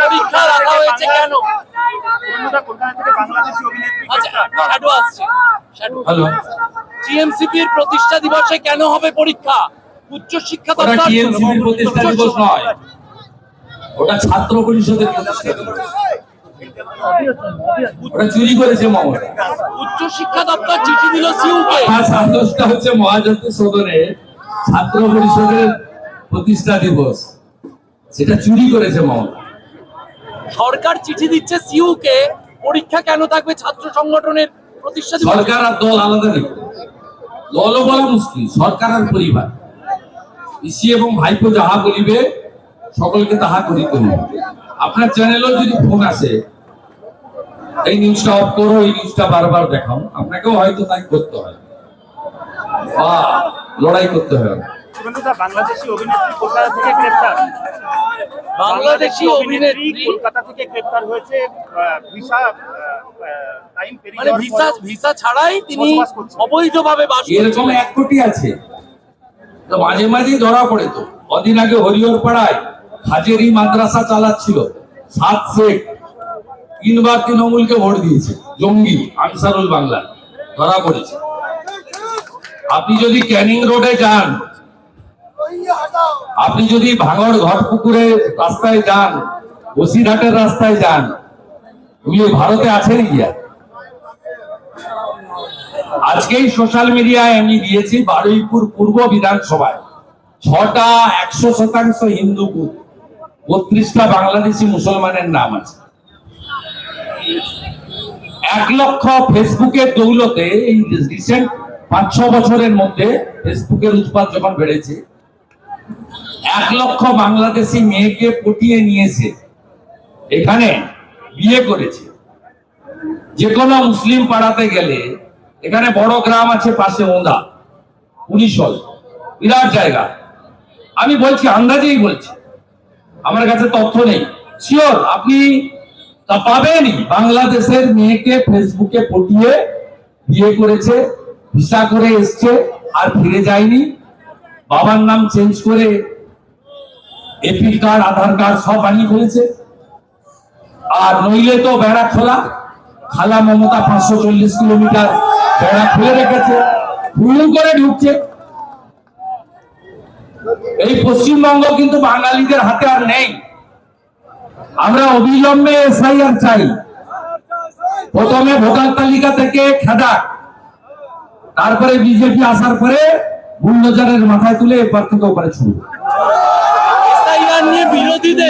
পরীক্ষা রাখা হয়েছে কেন? বন্ধুরা কলকাতা থেকে বাংলাদেশি অভিনেত্রী আচ্ছা টিএমসিপির প্রতিষ্ঠা দিবসে কেন হবে পরীক্ষা? উচ্চ শিক্ষা টিএমসিপির প্রতিষ্ঠা দিবস নয়। ওটা ছাত্র পরিষদের প্রতিষ্ঠা দিবস। ওটা চুরি করেছে মমতা উচ্চ শিক্ষা দপ্তর চিঠি দিল সিউকে। আর সান্তোষটা হচ্ছে মহাজাতি সদনে ছাত্র পরিষদের প্রতিষ্ঠা দিবস। সেটা চুরি করেছে মমতা। সরকার চিঠি দিচ্ছে সিউকে পরীক্ষা কেন থাকবে ছাত্র সংগঠনের প্রতিষ্ঠা সরকার আর দল আলাদা নেই। দলও বলা মুশকিল সরকার আর পরিবার। পিসি এবং ভাইপো যাহা বলিবে সকলকে তাহা করি করিবে আপনার চ্যানেলেও যদি ফোন আসে এই নিউজটা অফ করো এই নিউজটা বারবার দেখাও। আপনাকেও হয়তো তাই করতে হয়। বা লড়াই করতে হয়। বাংলাদেশি অভিনেত্রী কলকাতা থেকে গ্রেপ্তার। বাংলাদেশি অভিনেত্রী কলকাতা থেকে গ্রেপ্তার হয়েছে ভিসা টাইম পেরিয়ে মানে ভিসা ভিসা ছাড়াই তিনি অবৈধভাবে বাস এরকম এক কোটি আছে। তো মাঝে মাঝেই ধরা পড়ে তো। কদিন আগে হরিহর পাড়ায় হাজেরি মাদ্রাসা চালাচ্ছিল সাত শেখ তিনবার তৃণমূলকে ভোট দিয়েছে জঙ্গি আনসারুল বাংলা ধরা পড়েছে। আপনি যদি ক্যানিং রোডে যান আপনি যদি ভাঙড় ঘটপুকুরে রাস্তায় যান, বসিরহাটের রাস্তায় যান এগুলি ভারতে আছে নাকি আর? আজকেই সোশ্যাল মিডিয়ায় আমি দিয়েছি বারুইপুর পূর্ব বিধানসভায় ছটা একশো শতাংশ হিন্দু বত্রিশটা বাংলাদেশি মুসলমানের নাম আছে এক লক্ষ ফেসবুকের দৌলতে এই রিসেন্ট পাঁচ ছ বছরের মধ্যে ফেসবুকের উৎপাদ যখন বেড়েছে এক লক্ষ বাংলাদেশি মেয়েকে পটিয়ে নিয়েছে। এখানে বিয়ে করেছে। যে কোনো মুসলিম পাড়াতে গেলে এখানে বড় গ্রাম আছে পাশে ওন্দা উনিশল, বিরাট জায়গা। আমি বলছি, আন্দাজেই বলছি। আমার কাছে তথ্য নেই। শিওর আপনি তা পাবেনই। বাংলাদেশের মেয়েকে ফেসবুকে পটিয়ে বিয়ে করেছে, ভিসা করে এসছে, আর ফিরে যায়নি। বাবার নাম চেঞ্জ করে এপি কার্ড, আধার কার্ড সব বানিয়ে ফেলেছে। আর নইলে তো বেড়া খোলা। খালা মমতা পাঁচশো চল্লিশ কিলোমিটার বেড়া খুলে রেখেছে। করে ঢুকছে। এই পশ্চিমবঙ্গ কিন্তু বাঙালিদের হাতে আর নেই। আমরা অবিলম্বে এসআইআর চাই। প্রথমে ভোটার তালিকা থেকে খেদা তারপরে বিজেপি আসার পরে বুল্ডোজারের মাথায় তুলে থেকে নিয়ে বিরোধীদের